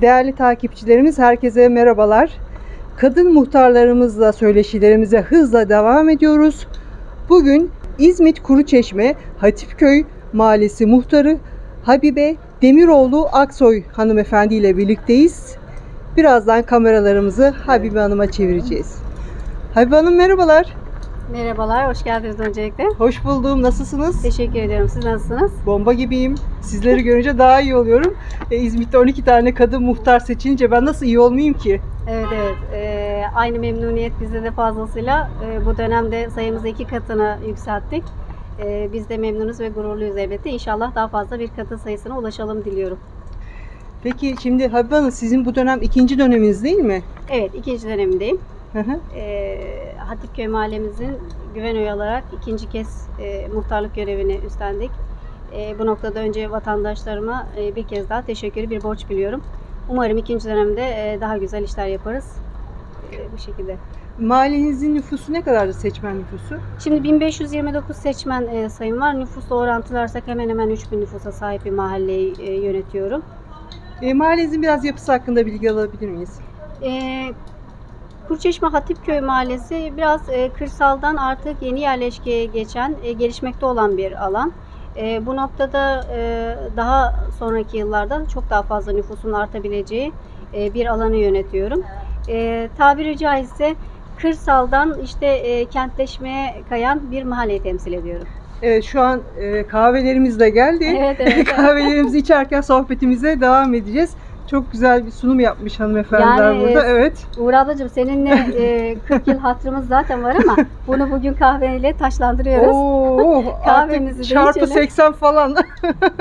Değerli takipçilerimiz herkese merhabalar. Kadın muhtarlarımızla söyleşilerimize hızla devam ediyoruz. Bugün İzmit Kuruçeşme Hatipköy Mahallesi muhtarı Habibe Demiroğlu Aksoy hanımefendi ile birlikteyiz. Birazdan kameralarımızı Habibe Hanım'a çevireceğiz. Habibe Hanım merhabalar. Merhabalar, hoş geldiniz öncelikle. Hoş buldum. Nasılsınız? Teşekkür ediyorum. Siz nasılsınız? Bomba gibiyim. Sizleri görünce daha iyi oluyorum. E, İzmit'te 12 tane kadın muhtar seçince ben nasıl iyi olmayayım ki? Evet evet. Ee, aynı memnuniyet bizde de fazlasıyla. Ee, bu dönemde sayımızı iki katına yükselttik. Ee, biz de memnunuz ve gururluyuz elbette. İnşallah daha fazla bir kadın sayısına ulaşalım diliyorum. Peki şimdi Habibe Hanım sizin bu dönem ikinci döneminiz değil mi? Evet, ikinci dönemindeyim. Hı hı. Ee, Hatipköy mahallemizin güven oyu olarak ikinci kez e, muhtarlık görevini üstlendik. E, bu noktada önce vatandaşlarıma e, bir kez daha teşekkürü bir borç biliyorum. Umarım ikinci dönemde e, daha güzel işler yaparız. E, bu şekilde. Mahallenizin nüfusu ne kadardı seçmen nüfusu? Şimdi 1529 seçmen e, sayım var. Nüfusla orantılarsak hemen hemen 3000 nüfusa sahip bir mahalleyi e, yönetiyorum. E, mahallenizin biraz yapısı hakkında bilgi alabilir miyiz? E, Kurçeşme Hatipköy Mahallesi biraz e, kırsaldan artık yeni yerleşkeye geçen, e, gelişmekte olan bir alan. E, bu noktada daha sonraki yıllarda çok daha fazla nüfusun artabileceği bir alanı yönetiyorum. Tabiri caizse kırsaldan işte kentleşmeye kayan bir mahalleyi temsil ediyorum. Evet şu an kahvelerimiz de geldi. Evet, evet. Kahvelerimizi içerken sohbetimize devam edeceğiz. Çok güzel bir sunum yapmış hanımefendiler Yani, burada. e, Evet. Uğur ablacığım seninle e, 40 yıl hatırımız zaten var ama bunu bugün kahveyle taşlandırıyoruz. Oo, Kahvemizi de artık çarpı içelim. 80 falan.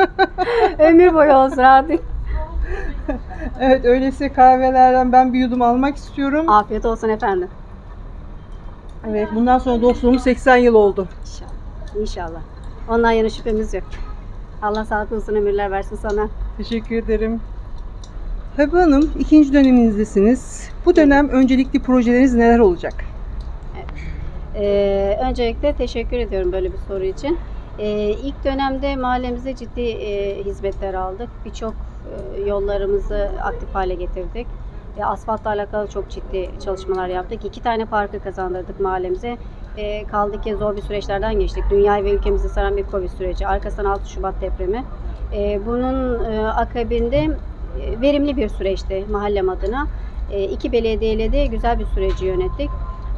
Ömür boyu olsun artık. evet öyleyse kahvelerden ben bir yudum almak istiyorum. Afiyet olsun efendim. Evet bundan sonra dostluğumuz 80 yıl oldu. İnşallah. İnşallah. Ondan yana şüphemiz yok. Allah sağlıklı uzun ömürler versin sana. Teşekkür ederim. Habibe Hanım ikinci döneminizdesiniz. Bu dönem öncelikli projeleriniz neler olacak? Ee, öncelikle teşekkür ediyorum böyle bir soru için. Ee, ilk dönemde mahallemize ciddi e, hizmetler aldık. Birçok e, yollarımızı aktif hale getirdik. E, asfaltla alakalı çok ciddi çalışmalar yaptık. İki tane parkı kazandırdık mahallemize. E, kaldı ki zor bir süreçlerden geçtik. Dünyayı ve ülkemizi saran bir Covid süreci. Arkasından 6 Şubat depremi. E, bunun e, akabinde verimli bir süreçti mahallem adına. E, iki belediyeyle de güzel bir süreci yönettik.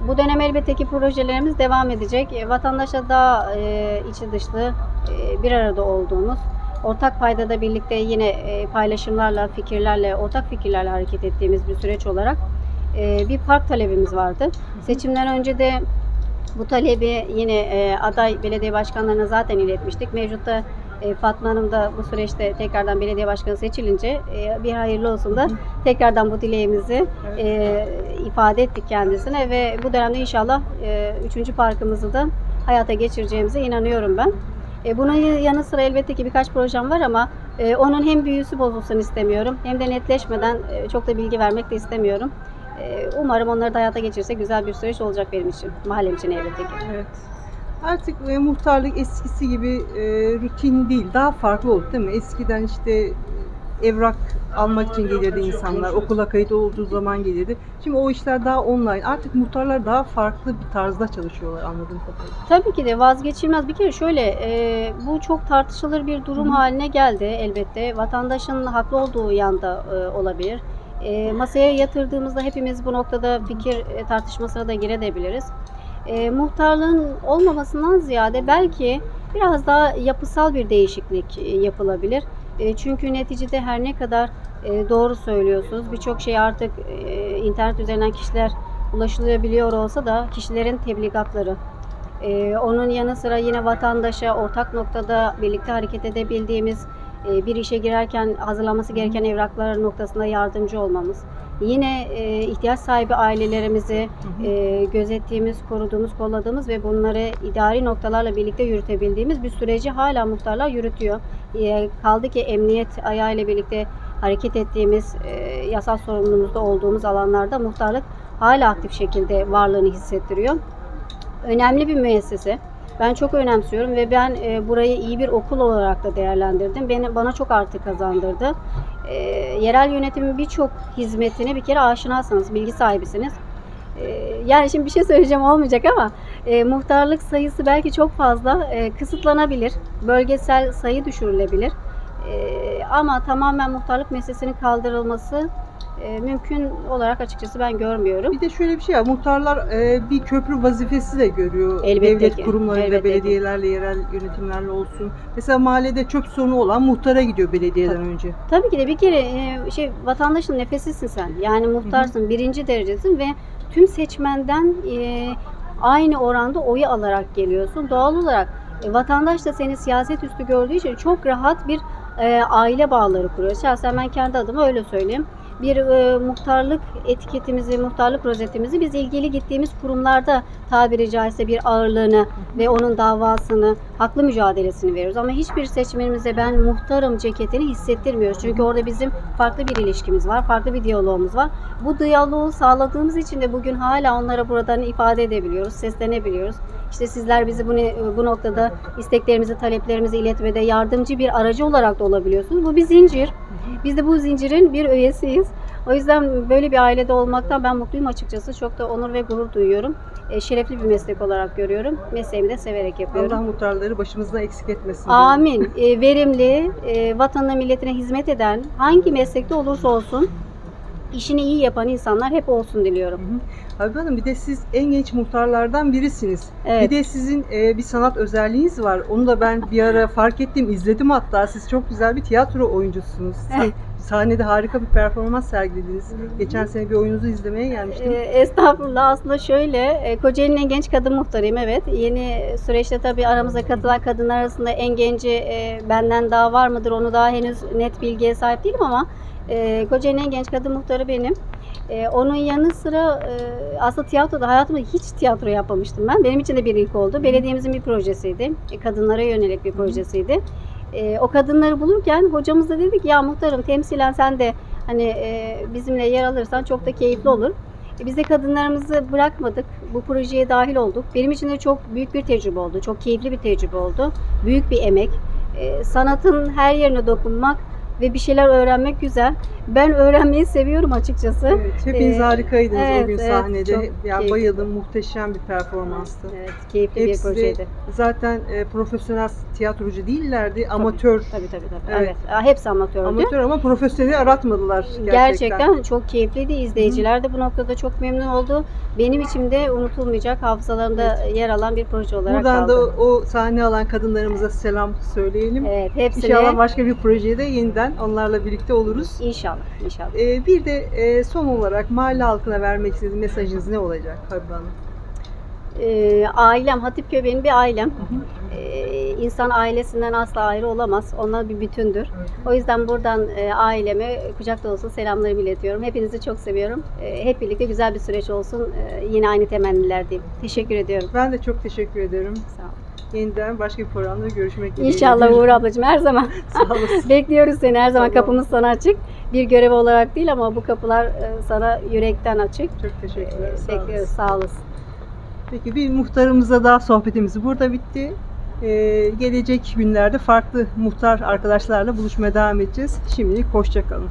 Bu dönem elbette ki projelerimiz devam edecek. E, Vatandaşa daha e, içi dışlı e, bir arada olduğumuz, ortak paydada birlikte yine e, paylaşımlarla, fikirlerle, ortak fikirlerle hareket ettiğimiz bir süreç olarak e, bir park talebimiz vardı. Seçimden önce de bu talebi yine e, aday belediye başkanlarına zaten iletmiştik. Mevcutta e, Fatma Hanım da bu süreçte tekrardan belediye başkanı seçilince e, bir hayırlı olsun da tekrardan bu dileğimizi e, ifade ettik kendisine ve bu dönemde inşallah e, üçüncü parkımızı da hayata geçireceğimize inanıyorum ben. E, bunun yanı sıra elbette ki birkaç projem var ama e, onun hem büyüsü bozulsun istemiyorum hem de netleşmeden e, çok da bilgi vermek de istemiyorum. E, umarım onları da hayata geçirse güzel bir süreç olacak benim için, mahallem için elbette ki. Evet. Artık e, muhtarlık eskisi gibi e, rutin değil, daha farklı oldu değil mi? Eskiden işte e, evrak almak için gelirdi insanlar, okula kayıt olduğu zaman gelirdi. Şimdi o işler daha online. Artık muhtarlar daha farklı bir tarzda çalışıyorlar anladığım kadarıyla. Tabii ki de vazgeçilmez. Bir kere şöyle, e, bu çok tartışılır bir durum haline geldi elbette. Vatandaşın haklı olduğu yanda e, olabilir. E, masaya yatırdığımızda hepimiz bu noktada fikir e, tartışmasına da girebiliriz. E, muhtarlığın olmamasından ziyade belki biraz daha yapısal bir değişiklik e, yapılabilir. E, çünkü neticede her ne kadar e, doğru söylüyorsunuz, birçok şey artık e, internet üzerinden kişiler ulaşılabiliyor olsa da kişilerin tebligatları, ee, onun yanı sıra yine vatandaşa ortak noktada birlikte hareket edebildiğimiz e, bir işe girerken hazırlanması gereken evraklar noktasında yardımcı olmamız. Yine e, ihtiyaç sahibi ailelerimizi e, gözettiğimiz, koruduğumuz, kolladığımız ve bunları idari noktalarla birlikte yürütebildiğimiz bir süreci hala muhtarlar yürütüyor. E, kaldı ki emniyet ayağıyla birlikte hareket ettiğimiz, e, yasal sorumluluğumuzda olduğumuz alanlarda muhtarlık hala aktif şekilde varlığını hissettiriyor önemli bir müessese. Ben çok önemsiyorum ve ben e, burayı iyi bir okul olarak da değerlendirdim. Beni bana çok artı kazandırdı. e, yerel yönetimin birçok hizmetine bir kere aşinasınız, bilgi sahibisiniz. E, yani şimdi bir şey söyleyeceğim olmayacak ama e, muhtarlık sayısı belki çok fazla e, kısıtlanabilir. Bölgesel sayı düşürülebilir. E, ama tamamen muhtarlık meselesinin kaldırılması e, mümkün olarak açıkçası ben görmüyorum. Bir de şöyle bir şey var. Muhtarlar e, bir köprü vazifesi de görüyor. Elbette Devlet ki, kurumlarıyla, elbette ki. belediyelerle, yerel yönetimlerle olsun. Mesela mahallede çöp sorunu olan muhtara gidiyor belediyeden önce. Tabii ki de bir kere e, şey vatandaşın nefesisin sen. Yani muhtarsın, birinci derecesin ve tüm seçmenden e, aynı oranda oyu alarak geliyorsun. Doğal olarak e, vatandaş da seni siyaset üstü gördüğü için çok rahat bir e, aile bağları kuruyor. Şahsen ben kendi adıma öyle söyleyeyim. Bir e, muhtarlık etiketimizi, muhtarlık rozetimizi biz ilgili gittiğimiz kurumlarda tabiri caizse bir ağırlığını ve onun davasını, haklı mücadelesini veriyoruz. Ama hiçbir seçmenimize ben muhtarım ceketini hissettirmiyoruz. Çünkü orada bizim farklı bir ilişkimiz var, farklı bir diyalogumuz var. Bu diyaloğu sağladığımız için de bugün hala onlara buradan ifade edebiliyoruz, seslenebiliyoruz. İşte sizler bizi bu, ne- bu noktada isteklerimizi, taleplerimizi iletmede yardımcı bir aracı olarak da olabiliyorsunuz. Bu bir zincir. Biz de bu zincirin bir üyesiyiz. O yüzden böyle bir ailede olmaktan ben mutluyum açıkçası. Çok da onur ve gurur duyuyorum. E, şerefli bir meslek olarak görüyorum. Mesleğimi de severek yapıyorum. Allah muhtarları başımızdan eksik etmesin. Amin. E, verimli, e, vatanına milletine hizmet eden, hangi meslekte olursa olsun işini iyi yapan insanlar hep olsun diliyorum. Habib Hanım bir de siz en genç muhtarlardan birisiniz. Evet. Bir de sizin e, bir sanat özelliğiniz var. Onu da ben bir ara fark ettim, izledim hatta. Siz çok güzel bir tiyatro oyuncusunuz. Sahnede harika bir performans sergilediniz. Geçen sene bir oyununuzu izlemeye gelmiştim. E, estağfurullah aslında şöyle, e, Kocaeli'nin en genç kadın muhtarıyım evet. Yeni süreçte tabii aramıza katılan kadınlar arasında en genci e, benden daha var mıdır onu daha henüz net bilgiye sahip değilim ama e, Kocaeli'nin en genç kadın muhtarı benim. E, onun yanı sıra e, aslında tiyatroda hayatımda hiç tiyatro yapmamıştım ben. Benim için de bir ilk oldu. Belediyemizin bir projesiydi. E, kadınlara yönelik bir projesiydi. E, o kadınları bulurken hocamız da dedi ki ya muhtarım temsilen sen de hani e, bizimle yer alırsan çok da keyifli olur. E, Biz de kadınlarımızı bırakmadık. Bu projeye dahil olduk. Benim için de çok büyük bir tecrübe oldu. Çok keyifli bir tecrübe oldu. Büyük bir emek. E, sanatın her yerine dokunmak ve bir şeyler öğrenmek güzel. Ben öğrenmeyi seviyorum açıkçası. Evet, hepiniz Ee, harikaydınız evet, o gün evet, sahnede. çok ya keyifli. bayıldım, muhteşem bir performanstı. Evet, keyifli Hepsi bir de projeydi. zaten e, profesyonel tiyatrocu değillerdi, amatör. Tabii tabii tabii. Evet. Evet. Hepsi amatördü. Amatör ama profesyoneli aratmadılar gerçekten. Gerçekten. çok keyifliydi. İzleyiciler de bu noktada çok memnun oldu. Benim içimde unutulmayacak hafızalarımda yer alan bir proje olarak Buradan kaldı. da o sahne alan kadınlarımıza selam söyleyelim. Evet, hepsine İnşallah başka bir projede yeniden onlarla birlikte oluruz. inşallah, inşallah. Ee, bir de e, son olarak mahalle halkına vermek istediğiniz mesajınız ne olacak Habib Hanım? Ee, ailem, Hatipköy benim bir ailem. Ee, insan ailesinden asla ayrı olamaz. Onlar bir bütündür. O yüzden buradan e, aileme kucak dolusu selamlarımı iletiyorum. Hepinizi çok seviyorum. Ee, hep birlikte güzel bir süreç olsun. Ee, yine aynı temenniler diyeyim. Teşekkür ediyorum. Ben de çok teşekkür ederim. Sağ olun. Yeniden başka bir programda görüşmek dileğiyle. İnşallah Uğur ablacığım her zaman. Sağ olasın. Bekliyoruz seni her zaman. Tamam. Kapımız sana açık. Bir görev olarak değil ama bu kapılar e, sana yürekten açık. Çok teşekkürler. Ee, Sağ Bekliyoruz. olasın. Sağ olasın. Peki bir muhtarımıza daha sohbetimiz burada bitti. Ee, gelecek günlerde farklı muhtar arkadaşlarla buluşmaya devam edeceğiz. Şimdilik hoşçakalın.